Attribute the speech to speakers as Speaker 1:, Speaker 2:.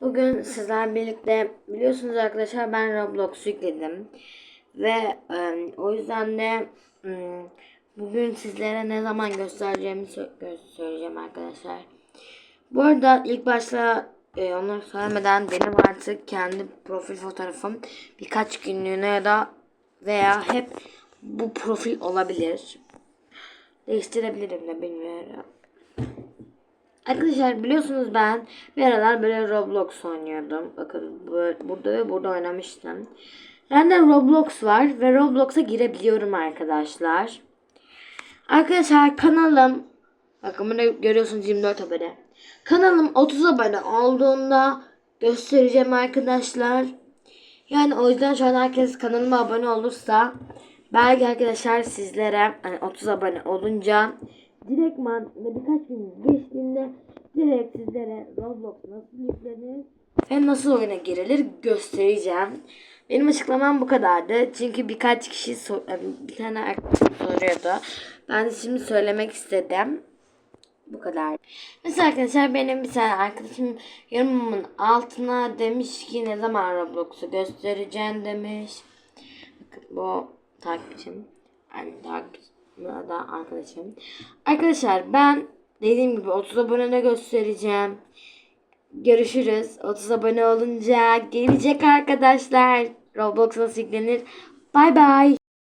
Speaker 1: Bugün sizlerle birlikte biliyorsunuz arkadaşlar ben Roblox yükledim. Ve e, o yüzden de m, bugün sizlere ne zaman göstereceğimi sö- söyleyeceğim arkadaşlar. Bu arada ilk başta e, onları söylemeden benim artık kendi profil fotoğrafım birkaç günlüğüne ya da veya hep bu profil olabilir. Değiştirebilirim de bilmiyorum. Arkadaşlar biliyorsunuz ben bir aralar böyle Roblox oynuyordum. Bakın bu- burada ve burada oynamıştım. Bende Roblox var ve Roblox'a girebiliyorum arkadaşlar. Arkadaşlar kanalım bakın burada görüyorsunuz 24 abone. Kanalım 30 abone olduğunda göstereceğim arkadaşlar. Yani o yüzden şu an herkes kanalıma abone olursa belki arkadaşlar sizlere hani 30 abone olunca direktman ve birkaç gün geçtiğinde direkt sizlere Roblox nasıl yüklenir ve nasıl oyuna girilir göstereceğim. Benim açıklamam bu kadardı. Çünkü birkaç kişi sor- bir tane arkadaşım soruyordu. Ben de şimdi söylemek istedim. Bu kadar. Mesela arkadaşlar benim bir tane arkadaşım yorumumun altına demiş ki ne zaman Roblox'u göstereceğim demiş. Bakın bu takipçim. Yani takipçim da arkadaşım. Arkadaşlar ben dediğim gibi 30 abone göstereceğim. Görüşürüz. 30 abone olunca gelecek arkadaşlar. Roblox nasıl yüklenir? Bay bay.